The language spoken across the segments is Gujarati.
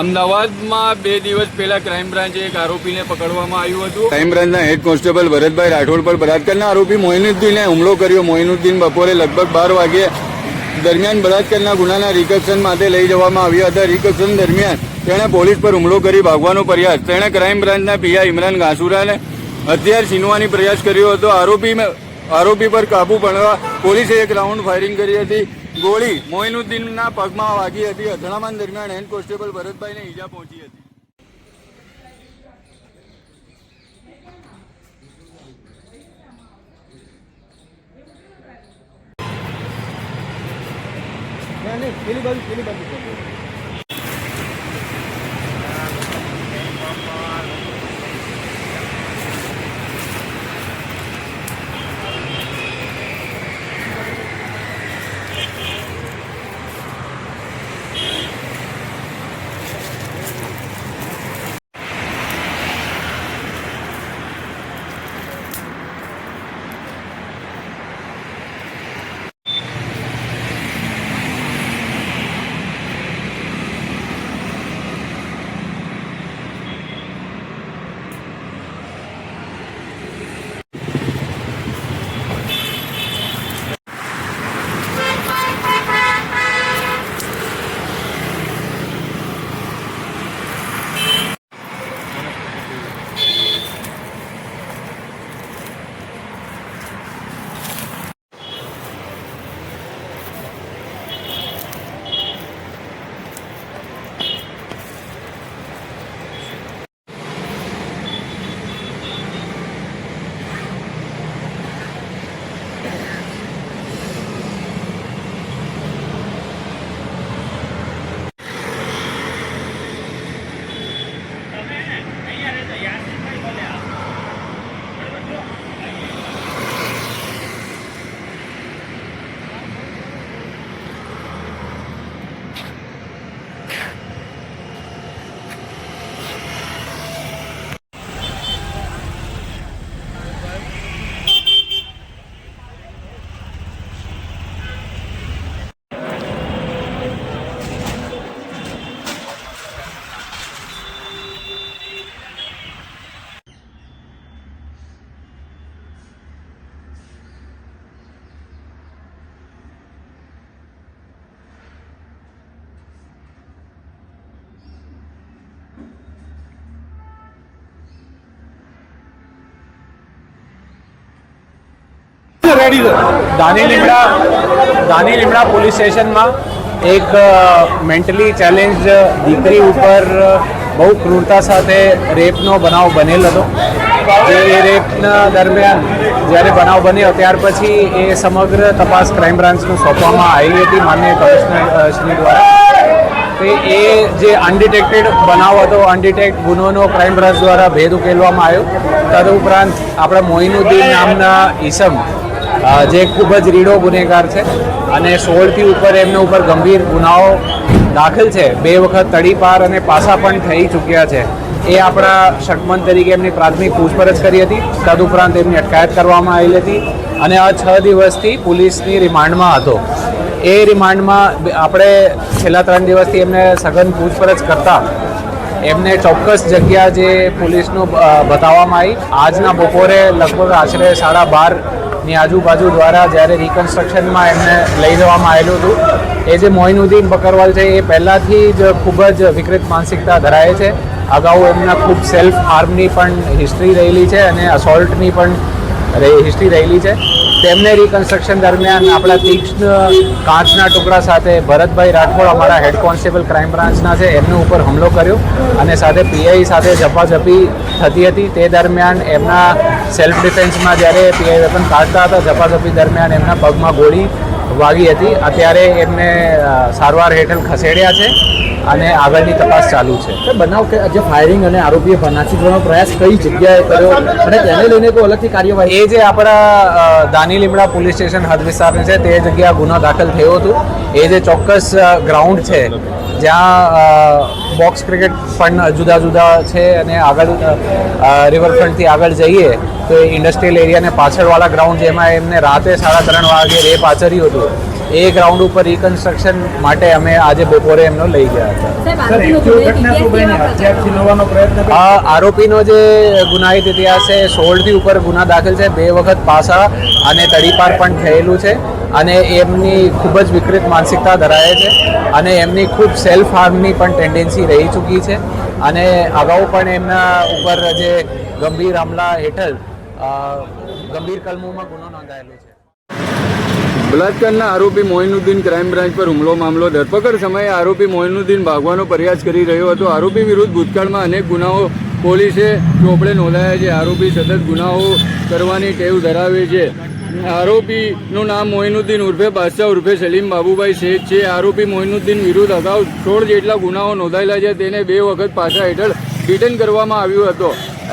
અમદાવાદમાં બે દિવસ પહેલા ક્રાઇમ બ્રાન્ચે એક આરોપીને પકડવામાં આવ્યું હતું. ક્રાઇમ બ્રાન્ચના હેડ કોન્સ્ટેબલ ભરતભાઈ રાઠોડ પર બળાત્કારના આરોપી મોઇનુદ્દીને હુમલો કર્યો. મોઇનુદ્દીન બપોરે લગભગ બાર વાગે દરમિયાન બળાત્કારના ગુનાના રિકપ્શન માટે લઈ જવામાં આવ્યા હતા. રિકપ્શન દરમિયાન તેણે પોલીસ પર હુમલો કરી ભાગવાનો પ્રયાસ. તેણે ક્રાઇમ બ્રાન્ચના પીઆઈ ઇમરાન ઘાસુરાને હથિયાર છીનવાની પ્રયાસ કર્યો હતો. આરોપી આરોપી પર કાબુ પાડવા પોલીસે એક રાઉન્ડ ફાયરિંગ કરી હતી. ગોળી મોઇનુદ્દીનના પગમાં વાગી હતી. અથડામણ દરમિયાન હેડ કોન્સ્ટેબલ ભરતભાઈને ઈજા પહોંચી હતી. દાની લીમડા દાની લીમડા પોલીસ સ્ટેશનમાં એક મેન્ટલી ચેલેન્જ દીકરી ઉપર બહુ ક્રૂરતા સાથે રેપનો બનાવ બનેલ હતો. જે રેપના દરમિયાન જ્યારે બનાવ બન્યો, ત્યાર પછી એ સમગ્ર તપાસ ક્રાઇમ બ્રાન્ચને સોંપવામાં આવી હતી માન્ય કમિશનર શ્રી દ્વારા. તો એ જે અનડિટેક્ટેડ બનાવ હતો અનડિટેક્ટ ગુનોનો ક્રાઇમ બ્રાન્ચ દ્વારા ભેદ ઉકેલવામાં આવ્યો. તદુપરાંત આપણા મોઇનુદ્દીન નામના ઈસમ જે ખૂબ જ રીડો ગુનેગાર છે અને સોળથી ઉપર એમના ઉપર ગંભીર ગુનાઓ દાખલ છે. બે વખત તડીપાર અને પાસા પણ થઈ ચૂક્યા છે. એ આપણા શકમન તરીકે એમની પ્રાથમિક પૂછપરછ કરી હતી. તદુપરાંત એમની અટકાયત કરવામાં આવેલી હતી અને આ છ દિવસથી પોલીસની રિમાન્ડમાં હતો. એ રિમાન્ડમાં આપણે છેલ્લા ત્રણ દિવસથી એમને સઘન પૂછપરછ કરતા એમને ચોક્કસ જગ્યા જે પોલીસનું બતાવવામાં આવી. આજના બપોરે લગભગ આશરે સાડા બારની આજુબાજુ દ્વારા જ્યારે રિકન્સ્ટ્રક્શનમાં એમને લઈ જવામાં આવેલું હતું, એ જે મોઇનુદ્દીન બકરવાલ છે, એ પહેલાંથી જ ખૂબ જ વિકૃત માનસિકતા ધરાવે છે. અગાઉ એમના ખૂબ સેલ્ફ હાર્મની પણ હિસ્ટ્રી રહેલી છે અને અસોલ્ટની પણ હિસ્ટ્રી રહેલી છે. તેમને રિકન્સ્ટ્રક્શન દરમિયાન આપણા તીક્ષ્ણ કાચના ટુકડા સાથે ભરતભાઈ રાઠોડ અમારા હેડ કોન્સ્ટેબલ ક્રાઇમ બ્રાન્ચના છે, એમને ઉપર હુમલો કર્યો અને સાથે પીઆઈ સાથે ઝપાઝપી થતી હતી. તે દરમિયાન એમના સેલ્ફ ડિફેન્સમાં જ્યારે પીઆઈ વેપન કાઢતા હતા ઝપાઝપી દરમિયાન એમના પગમાં ગોળી વાગી હતી. અત્યારે એમને સારવાર હેઠળ ખસેડ્યા છે અને આગળની તપાસ ચાલુ છે. બનાવ કે જે ફાયરિંગ અને આરોપીએ નાસી કરવાનો પ્રયાસ કઈ જગ્યાએ કર્યો? અને તેને લઈને કોઈ અલગથી કાર્યવાહી? એ જે આપણા દાની લીમડા પોલીસ સ્ટેશન હદ વિસ્તારની છે તે જગ્યા ગુનો દાખલ થયો હતો. એ જે ચોક્કસ ગ્રાઉન્ડ છે જ્યાં બોક્સ ક્રિકેટ પણ જુદા જુદા છે અને આગળ રિવરફ્રન્ટથી આગળ જઈએ તો એ ઇન્ડસ્ટ્રીયલ એરિયાને પાછળવાળા ગ્રાઉન્ડ જેમાં એમને રાતે સાડા ત્રણ વાગે રેપ આચર્યું હતું એ ગ્રાઉન્ડ ઉપર રિકન્સ્ટ્રક્શન માટે અમે આજે બપોરે એમનો લઈ ગયા હતા. આ આરોપીનો જે ગુનાહિત ઇતિહાસ છે સોળથી ઉપર ગુના દાખલ છે બે વખત પાસા અને તડીપાર પણ થયેલું છે. અને એમની ખૂબ જ વિકૃત માનસિકતા ધરાવે છે અને એમની ખૂબ સેલ્ફ હાર્મની પણ ટેન્ડન્સી રહી ચૂકી છે. અને અગાઉ પણ એમના ઉપર જે ગંભીર હમલા હેઠળ ગંભીર કલમોમાં ગુનો નોંધાયેલો છે. બલાત્કારના આરોપી મોઇનુદ્દીન ક્રાઇમ બ્રાન્ચ પર હુમલો મામલો ધરપકડ સમયે આરોપી મોઇનુદ્દીન ભાગવાનો પ્રયાસ કરી રહ્યો હતો. આરોપી વિરુદ્ધ ભૂતકાળમાં અનેક ગુનાઓ પોલીસે ચોપડે નોંધાયા છે. આરોપી સતત ગુનાઓ કરવાની ટેવ ધરાવે છે. આરોપીનું નામ મોઇનુદ્દીન ઉર્ફે બાદશાહ ઉર્ફે સલીમ બાબુભાઈ શેખ છે. આરોપી મોઇનુદ્દીન વિરુદ્ધ અગાઉ સોળ જેટલા ગુનાઓ નોંધાયેલા છે. તેને બે વખત પાછા હેઠળ ડિટેન કરવામાં આવ્યો હતો.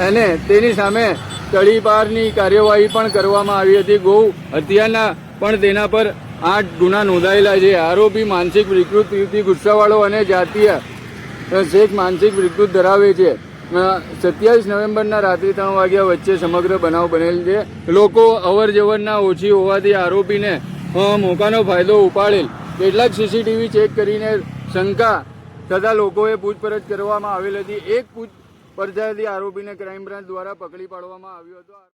અને તેની સામે તળીપારની કાર્યવાહી પણ કરવામાં આવી હતી. ગૌ હત્યાના પણ તેના પર આઠ ગુના નોંધાયેલા છે. આરોપી માનસિક વિકૃતિથી ગુસ્સાવાળો અને જાતીય શેખ માનસિક વિકૃત ધરાવે છે. સત્યાવીસ નવેમ્બરના રાત્રે ત્રણ વાગ્યા વચ્ચે સમગ્ર બનાવ બનેલ છે. લોકો અવર જવરના ઓછી હોવાથી આરોપીને મોકાનો ફાયદો ઉપાડેલ. કેટલાક સીસીટીવી ચેક કરીને શંકા તથા લોકોએ પૂછપરછ કરવામાં આવેલ હતી. એક પૂછ પરજાથી આરોપીને ક્રાઇમ બ્રાન્ચ દ્વારા પકડી પાડવામાં આવ્યો હતો.